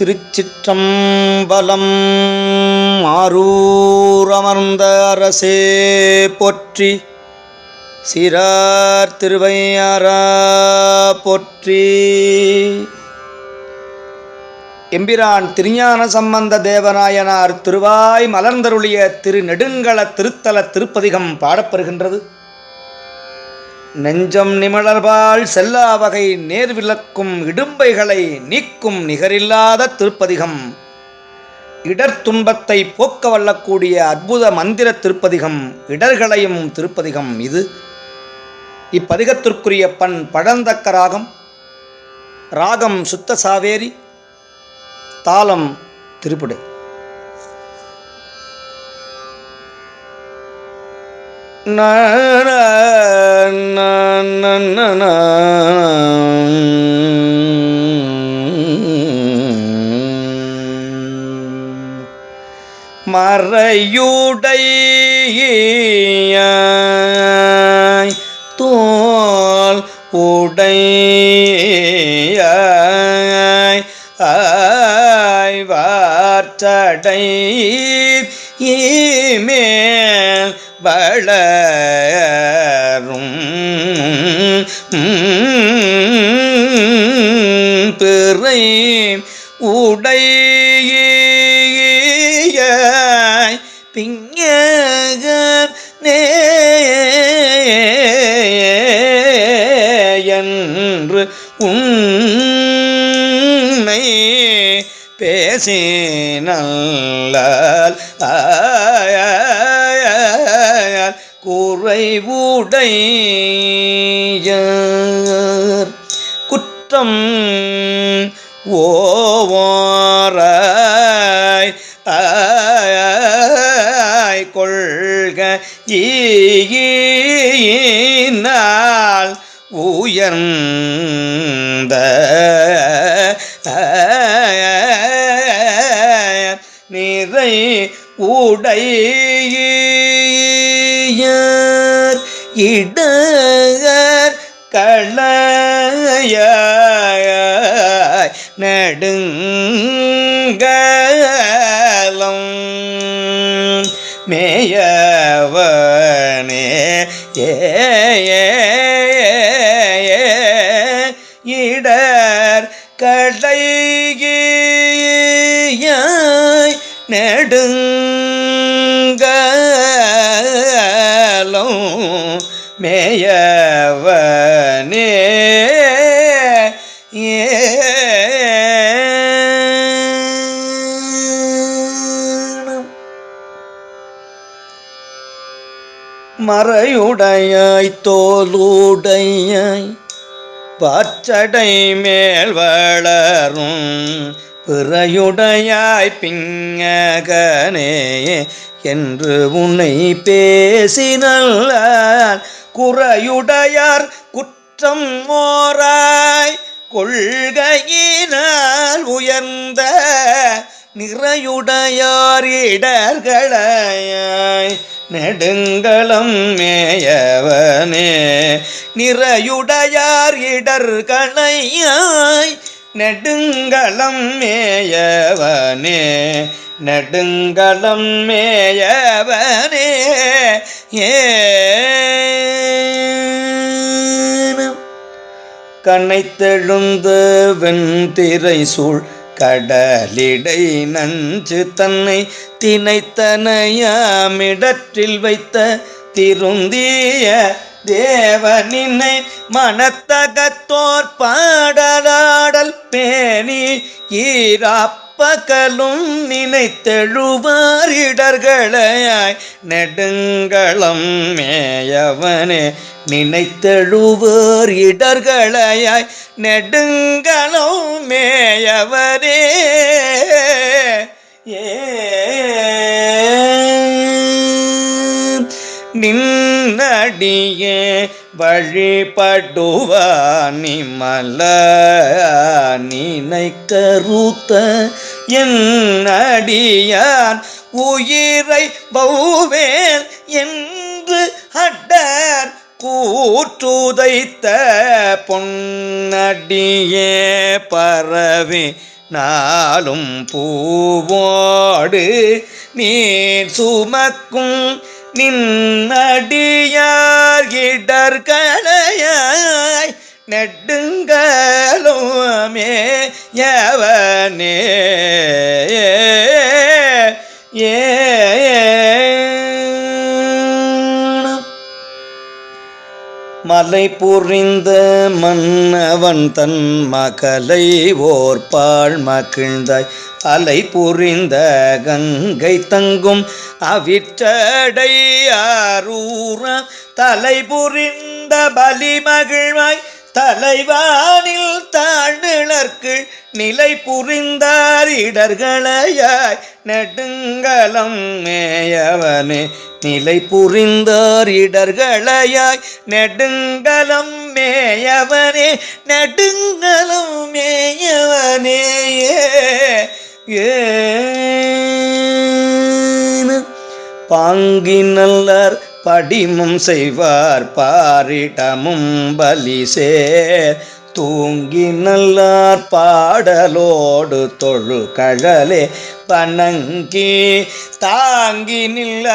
திருச்சிற்றம்பலம் ஆரூரமர்ந்த அரசே போற்றி சிறார் திருவையாரா போற்றி. எம்பிரான் திருஞான சம்பந்த தேவநாயனார் திருவாய் மலர்ந்தருளிய திரு நெடுங்கள திருத்தல திருப்பதிகம் பாடப்பெறுகின்றது. நெஞ்சம் நிமிழர்பால் செல்லா வகை நேர்விளக்கும் இடும்பைகளை நீக்கும் நிகரில்லாத திருப்பதிகம். இடர்துன்பத்தை போக்க வல்லக்கூடிய அற்புத மந்திர திருப்பதிகம் இடர்களையும் திருப்பதிகம் இது. இப்பதிகத்திற்குரிய பண் பழந்தக்க ராகம் ராகம் சுத்த சாவேரி தாளம் திருப்புடை. மறையுடைய தோல் உடைய ஆய்வார்த்தடை ஈமேல் வள பிறை உடைய உண்மை பேசி உன்னை குறைவுடை குறைவுடையார் குற்றம் ஓவாராய் கொள்க ஈயினால் உயர்ந்த நிறை உடைய இட களயாய் நடுங்கலம். மேயவனே ஏ இடர் கடையாய் பாறையுடையாய் தோலுடையாய் பாச்சடை மேல் வளரும் பிறையுடையாய் பிங்ககனே என்று உன்னை பேசினல்லால் குறையுடையார் குற்றம் ஓராய் கொள்கையினால் உயர்ந்த நிறையுடையார் இடர்களாய். நெடுங்களம் மேயவனே நிறையுடையார் இடர் கணையாய் நெடுங்களம் மேயவனே நெடுங்களம் மேயவனே ஏன கனைத்தெழுந்து வெண்திரை சூழ் கடலிடை நஞ்சு தன்னை திணைத்தனையாமிடற்றில் வைத்த திருந்திய தேவனினை மனத்தகத்தோர் பாடலாடல் பேணி ஈராப் பகலும் நினைத்தெழுவாரிடர்களையாய் நெடுங்களம் மேயவனே நினைத்தெழுவார் இடர்களையாய் நெடுங்களம் மேயவரே ஏ நின்னடியே வழிபடுவான் நிமல நினை கருத்த என் அடியான் உயிரை பௌவேல் என்று அடர் கூற்றுதைத்த பொன்னடியே பரவி நாளும் பூவோடு நீர் சுமக்கும் நின்னடியார் இடர்களையாய் நெடுங்கலுமே யவனே மாலை புரிந்த மன்னவன் தன் மகளை ஓர்பாள் மகிழ்ந்தாய். அலை புரிந்த கங்கை தங்கும் அவிற்றடை அரூர தலை புரிந்த பலி மகிழ்வாய். தலைவானில் தாழ்நிழற்கு நிலை புரிந்தார் இடர்களையாய் நெடுங்கலம் மேயவனே. நிலை புரிந்தார் இடர்களையாய் நெடுங்கலம் மேயவனே நெடுங்கலம் மேயவனே. ஏன பாங்கினல்லர் படிமும் செய்வார் பாரிடமும் பலி சேர். தூங்கி நல்லார் பாடலோடு தொழு கழலே பனங்கி தாங்கி நில்ல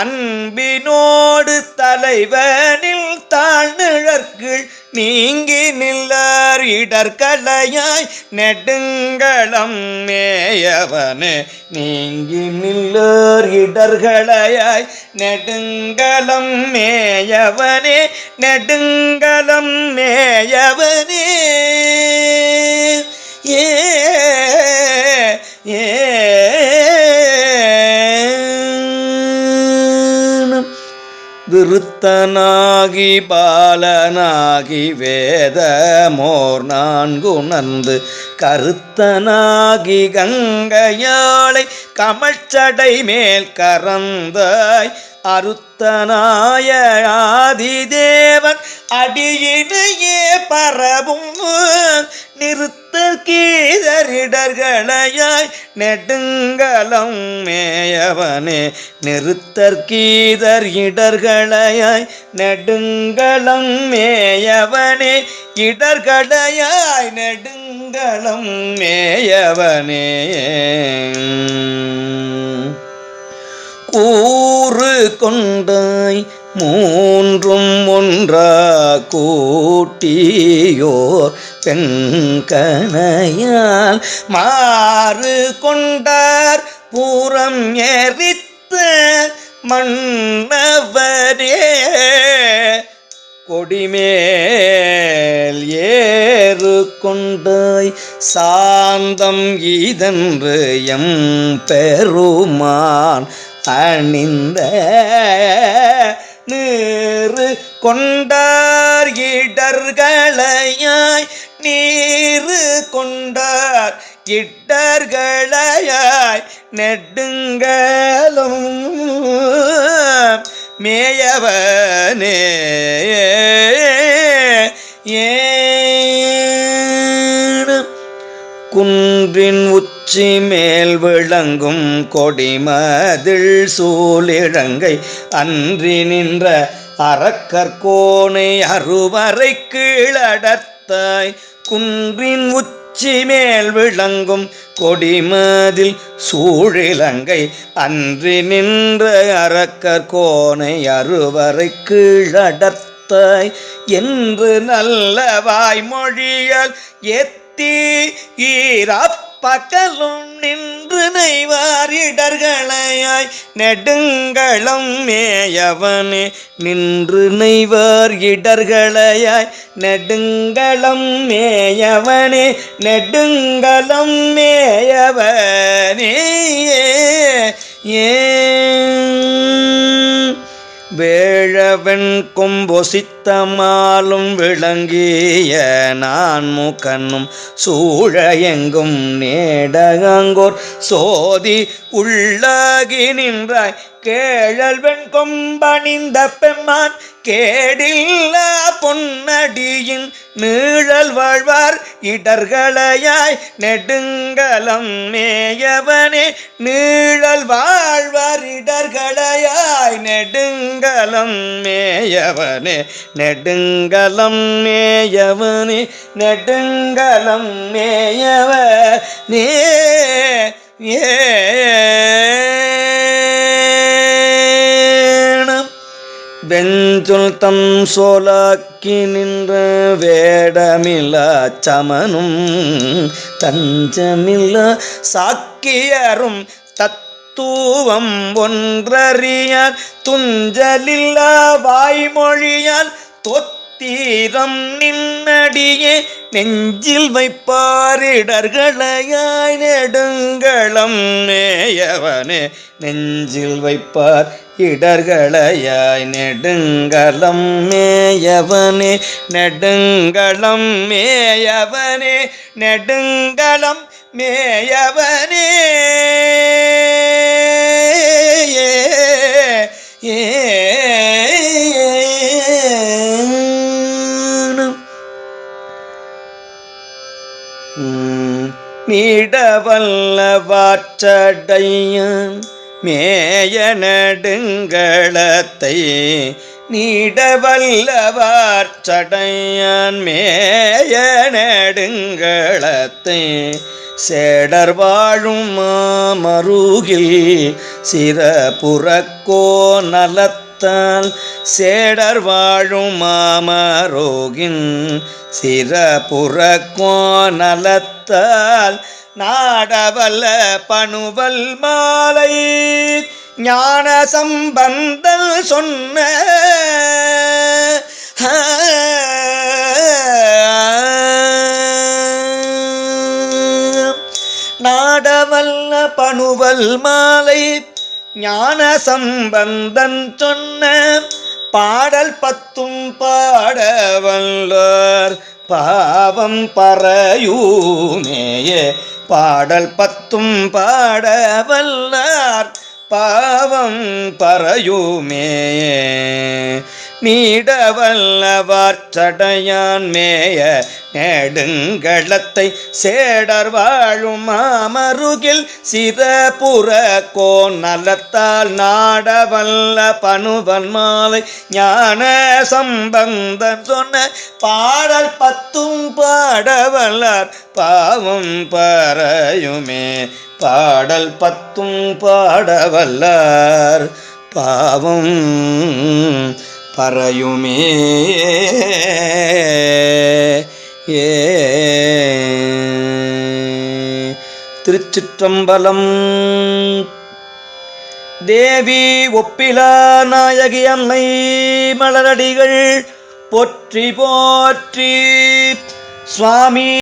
அன்பினோடு தலைவனில் தாழ்நிழற்குள் நீங்கி நில்லார் இடர்களையாய் நெடுங்களம் மேயவனே. நீங்கி நில்லார் இடர்களையாய் நெடுங்களம் மேயவனே நெடுங்களம் மேயவனே. ஏ ஏ விருத்தனாகி பாலனாகி வேதமோர் நான்குணர்ந்து கருத்தனாகி கங்கையாளை கமழ்ச்சடை மேல் கறந்தாய் அருத்தனாய ஆதிதேவன் அடியினையே பரவும் நிறுத்த கீதரிடர்களையாய் நெடுங்கலம் மேயவனே நிறுத்தற்கீதர் இடர்களையாய் நெடுங்கலம் மேயவனே இடர்களையாய் நெடுங்கலம் மேயவனே. கூறு கொண்டாய் மூன்றும் ஒன்றா கூட்டியோர் பெண்கணையால் மாறு கொண்டார் பூரம் எரித்த மன்னவரே கொடிமேல் ஏறு கொண்டாய் சாந்தம் இதன்று எம் பெருமான் அணிந்த நீரு கொண்டார் இடர்களையாய் நீரு கொண்டார் இடர்களையாய் நெடுங்கலும் மேயவனே. குன்றின் உச்சி மேல் விளங்கும் கொடிமதில் சூழிழங்கை அன்றி நின்ற அறக்கற்கோனை அருவரை கீழடத்தாய். குன்றின் உச்சி மேல் விளங்கும் கொடிமதில் சூழிலங்கை அன்றி நின்ற அறக்கற்கோனை அருவரை கீழடத்தாய். என்று நல்ல வாய்மொழியால் ஏத் எத்தி ஈரப்பகலும் நின்று நெய்வாரிடர்களையாய் நெடுங்களம் மேயவனே நின்று நெய்வார் இடர்களையாய். நெடுங்களம் மேயவனே நெடுங்களம் மேயவனே. ஏ. வேழவன் கொம்பொசித்தமாலும் விளங்கிய நான் முகனும் சூழ எங்கும் நேடகங்கோர் சோதி உள்ளாகி நின்றாய். கேழல் வெண் கொம்பணிந்த பெம்மான் கேடில்ல பொன்னடியின் நீழல் வாழ்வார். இடர்களையாய் நெடுங்கலம் மேயவனே நீழல் வாழ்வார். இடர்களையாய் நெடுங்கலம் மேயவனே நெடுங்கலம் மேயவனே நெடுங்கலம் மேயவனே. ஏ. வெஞ்சொல் தம் சோலாக்கி நின்ற வேடமில்ல சமனும் தஞ்சமில்ல சாக்கியரும் தத்துவம் ஒன்றறியார் துஞ்சலில்லா வாய்மொழியால் தீரம் நின்னடியே நெஞ்சில் வைப்பாரிடர்களையாய் நெடுங்களம் மேயவனே நெஞ்சில் வைப்பார் இடர்களையாய் நெடுங்களம் மேயவனே நெடுங்களம் மேயவனே நெடுங்களம் மேயவனே. நீடவல்லவாற்றடையன் மேய நடுங்களத்தை நீடவல்லவாற்றடையான் மேய நடுங்களத்தை சேடர் வாழும் மருகில் சிறப்புறக்கோ நலத்தால் சேடர் வாழும் மாமரோகின் சிறப்புறக்கோ நலத்தால் நாடவல்ல பணுவல் மாலை ஞான சம்பந்தல் சொன்ன நாடவல்ல பணுவல் மாலை ஞான சம்பந்தன் சொன்ன பாடல் பத்தும் பாடவல்லார். பாவம் பறையூமேயே பாடல் பத்தும் பாடவல்லார். பாவம் பறையுமேயே. நீடவல்லவார் சடையான் மேய நெடுங்களத்தை சேடர் வாழும் மாமருகில் சிறப்புற கோன் நலத்தால் நாடவல்ல பனுவன் மாலை ஞான சம்பந்தன் சொன்ன பாடல் பத்தும் பாடவல்லார் பாவம் பறையுமே. பாடல் பத்தும் பாடவல்லார் பாவம் பறையுமே. ஏ. திருச்சிற்றம்பலம். தேவி ஒப்பிலா நாயகி அன்னை மலரடிகள் போற்றி போற்றி. சுவாமி